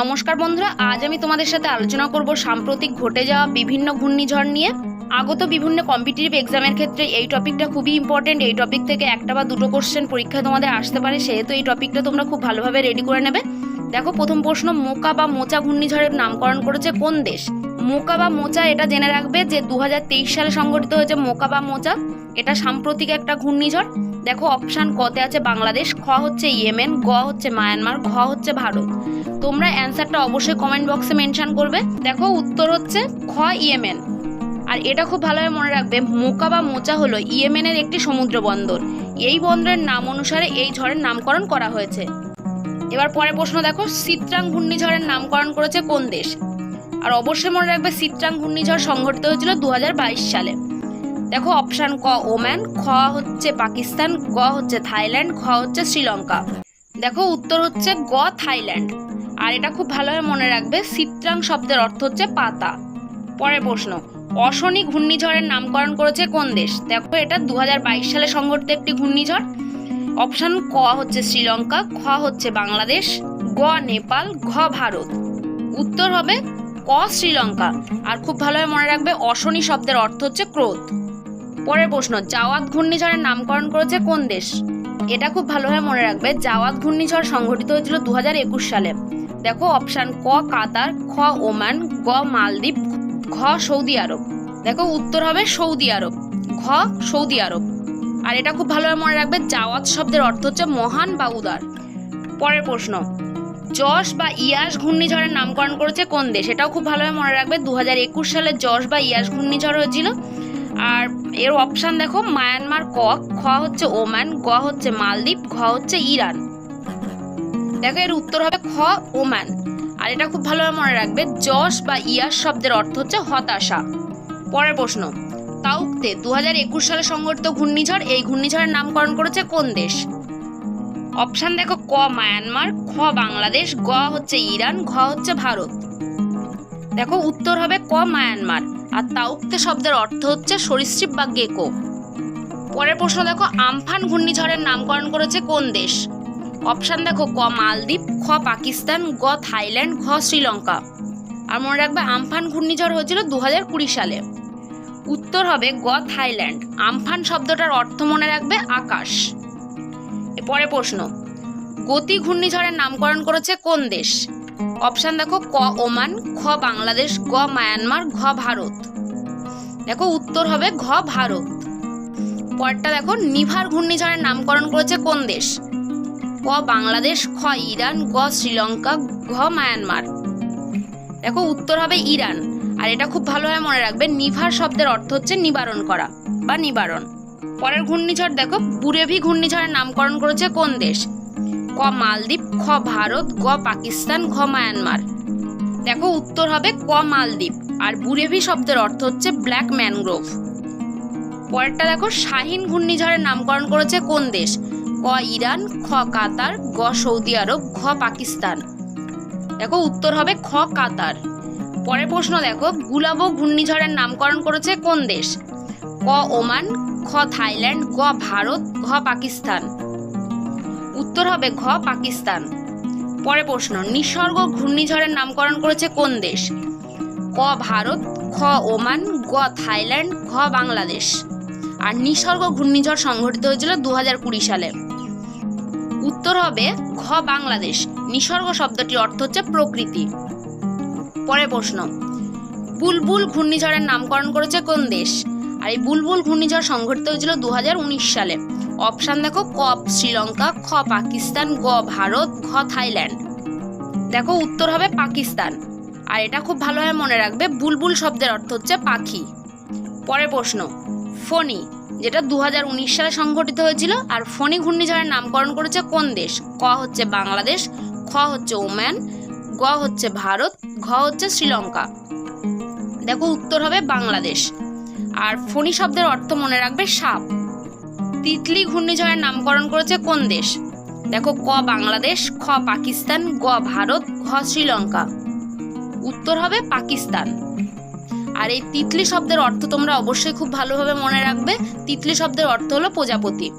নমস্কার বন্ধুরা, আজ আমি তোমাদের সাথে আলোচনা করব সাম্প্রতিক ঘটে যাওয়া বিভিন্ন ঘূর্ণিঝড় নিয়ে। আগত বিভিন্ন কম্পিটিটিভ এক্সামের ক্ষেত্রে এই টপিকটা খুবই ইম্পর্টেন্ট এই টপিক থেকে একটা বা দুটো কোশ্চেন পরীক্ষায় তোমাদের আসতে পারে, সেহেতু এই টপিকটা তোমরা খুব ভালোভাবে রেডি করে নেবে। দেখো, প্রথম প্রশ্ন, মোকা বা মোচা ঘূর্ণিঝড়ের নামকরণ করেছে কোন দেশ? মোকা বা মোচা এটা জেনে রাখবে যে দু হাজার তেইশ সালে সংগঠিত হয়েছে মোকা বা মোচা। এটা সাম্প্রতিক একটা ঘূর্ণিঝড়। দেখো অপশান কতে আছে বাংলাদেশ, খ হচ্ছে ইয়েমেন, গ হচ্ছে মায়ানমার, ঘ হচ্ছে ভারত। তোমরা অ্যান্সারটা অবশ্যই কমেন্ট বক্সে মেনশন করবে। দেখো, উত্তর হচ্ছে খ ইয়েমেন। আর এটা খুব ভালোভাবে মনে রাখবে, মোকা বা মোচা হলো ইয়েমেনের একটি সমুদ্র বন্দর। এই বন্দরের নাম অনুসারে এই ঝড়ের নামকরণ করা হয়েছে। এবার পরের প্রশ্ন দেখো, সিত্রাং ঘূর্ণিঝড়ের নামকরণ করেছে কোন দেশ? আর অবশ্যই মনে রাখবে, সিত্রাং ঘূর্ণিঝড় সংঘটিত হয়েছিল দু হাজার বাইশ সালে। দেখো অপশান ক ওম্যান খ হচ্ছে পাকিস্তান, গ হচ্ছে থাইল্যান্ড খ হচ্ছে শ্রীলঙ্কা। দেখো, উত্তর হচ্ছে গ, থাইল্যান্ড। আর এটা খুব ভালোভাবে মনে রাখবে সিত্রাং শব্দের অর্থ হচ্ছে পাতা। পরের প্রশ্ন, অশনি ঘূর্ণিঝড়ের নামকরণ করেছে কোন দেশ? দেখো, এটা দু হাজার বাইশ সালে সংঘটিত একটি ঘূর্ণিঝড়। অপশান ক হচ্ছে শ্রীলঙ্কা, খ হচ্ছে বাংলাদেশ, গ নেপাল, ঘ ভারত। উত্তর হবে ক শ্রীলঙ্কা। আর খুব ভালোভাবে মনে রাখবে, অশনি শব্দের অর্থ হচ্ছে ক্রোধ। পরের প্রশ্ন, জাওয়াত ঘূর্ণিঝড়ের নামকরণ করেছে কোন দেশ? এটা খুব ভালোভাবে মনে রাখবে, জাওয়াত ঘূর্ণিঝড় সংঘটিত হয়েছিল দু হাজার একুশ সালে। দেখো, অপশান ক, কাতার, খ, ওমান, গ, মালদ্বীপ, ঘ, সৌদি আরব। দেখো, উত্তর হবে সৌদি আরব, ঘ, সৌদি আরব। আর এটা খুব ভালোভাবে মনে রাখবে, জাওয়াত শব্দের অর্থ হচ্ছে মহান বা উদার। পরের প্রশ্ন, যশ বা ইয়াস ঘূর্ণিঝড়ের নামকরণ করেছে কোন দেশ? এটাও খুব ভালোভাবে মনে রাখবে দু হাজার একুশ সালে যশ বা ইয়াস ঘূর্ণিঝড় হয়েছিল। আর এর অপশান দেখো মায়ানমার ক খ হচ্ছে ওমান গ হচ্ছে মালদ্বীপ ঘ হচ্ছে ইরান দেখো, এর উত্তর হবে খ ওমান আর এটা খুব ভালোভাবে মনে রাখবে, যশ বা ইয়াস শব্দের অর্থ হচ্ছে হতাশা। পরের প্রশ্ন তাউকতে দু হাজার একুশ সালে সংঘটিত ঘূর্ণিঝড়, এই ঘূর্ণিঝড়ের নামকরণ করেছে কোন দেশ? অপশান দেখো ক মায়ানমার খ বাংলাদেশ গ হচ্ছে ইরান ঘ হচ্ছে ভারত। দেখো, উত্তর হবে ক মায়ানমার। আর তাউকতে শব্দের অর্থ হচ্ছে সরীসৃপ বা গেকো। পরের প্রশ্ন দেখো, আমফান ঘূর্ণিঝড়ের নামকরণ করেছে কোন দেশ? অপশান দেখো, ক মালদ্বীপ, খ পাকিস্তান, গ থাইল্যান্ড, ঘ শ্রীলঙ্কা। আর মনে রাখবে, আমফান ঘূর্ণিঝড় হয়েছিল দু কুড়ি সালে। উত্তর হবে গ থাইল্যান্ড। আমফান শব্দটার অর্থ মনে রাখবে আকাশ। পরে প্রশ্ন, গতি ঘূর্ণিঝড়ের নামকরণ করেছে কোন দেশ? অপশান দেখো ক ওমান, খ বাংলাদেশ, গ মায়ানমার, ঘ ভারত। দেখো উত্তর হবে ঘ ভারত। পরটা দেখো, নিভার ঘূর্ণিঝড়ের নামকরণ করেছে কোন দেশ? ক বাংলাদেশ, খ ইরান, গ শ্রীলঙ্কা, ঘ মায়ানমার। দেখো উত্তর হবে ইরান। আর এটা খুব ভালোভাবে মনে রাখবে, নিভার শব্দের অর্থ হচ্ছে নিবারণ করা বা নিবারণ। পরের ঘূর্ণিঝড় দেখো, বুরেভি ঘূর্ণিঝড়ের নামকরণ করেছে কোন দেশ? ক মালদ্বীপ, খ ভারত, গ পাকিস্তান, ঘ মায়ানমার। দেখো উত্তর হবে ক মালদ্বীপ, আর বুরেভি শব্দের অর্থ হচ্ছে ব্ল্যাক ম্যানগ্রোভ। পরেরটা দেখো, শাহিন ঘূর্ণিঝড়ের নামকরণ করেছে কোন দেশ? ক ইরান, খ কাতার, গ সৌদি আরব, ঘ পাকিস্তান। দেখো উত্তর হবে খ কাতার। পরের প্রশ্ন দেখো, গুলাবো ঘূর্ণিঝড়ের নামকরণ করেছে কোন দেশ? ক ওমান, খ থাইল্যান্ড, গ ভারত, ঘ পাকিস্তান। উত্তর হবে ঘ, পাকিস্তান। পরে প্রশ্ন, নিসর্গ ঘূর্ণিঝড়ের নামকরণ করেছে কোন দেশ? ক, ভারত, খ, ওমান, গ, থাইল্যান্ড, ঘ, বাংলাদেশ। আর নিসর্গ ঘূর্ণিঝড় সংঘটিত হয়েছিল দু সালে। উত্তর হবে ঘ, বাংলাদেশ। নিসর্গ শব্দটির অর্থ হচ্ছে প্রকৃতি। পরে প্রশ্ন, বুলবুল ঘূর্ণিঝড়ের নামকরণ করেছে কোন দেশ? আর এই বুলবুল ঘূর্ণিঝড় সংঘটিত হয়েছিল দু হাজার উনিশ সালে। অপশান দেখো, ক শ্রীলঙ্কা, খ পাকিস্তান, গ ভারত, ঘ থাইল্যান্ড। দেখো উত্তর হবে পাকিস্তান। আর এটা খুব ভালোভাবে মনে রাখবে, বুলবুল শব্দের অর্থ হচ্ছে পাখি। পরের প্রশ্ন, ফণি, যেটা দু হাজার উনিশ সালে সংঘটিত হয়েছিল, আর ফণি ঘূর্ণিঝড়ের নামকরণ করেছে কোন দেশ? ক হচ্ছে বাংলাদেশ, খ হচ্ছে ওম্যান গ হচ্ছে ভারত, ঘ হচ্ছে শ্রীলঙ্কা। দেখো উত্তর হবে বাংলাদেশ। আর ফণি শব্দের অর্থ মনে রাখবে সাপ। তিতলি ঘূর্ণিঝড়ের নামকরণ করেছে কোন দেশ? দেখো, ক বাংলাদেশ, খ পাকিস্তান, গ ভারত, ঘ শ্রীলঙ্কা। উত্তর হবে পাকিস্তান। আর এই তিতলি শব্দের অর্থ তোমরা অবশ্যই খুব ভালোভাবে মনে রাখবে। তিতলি শব্দের অর্থ হলো প্রজাপতি।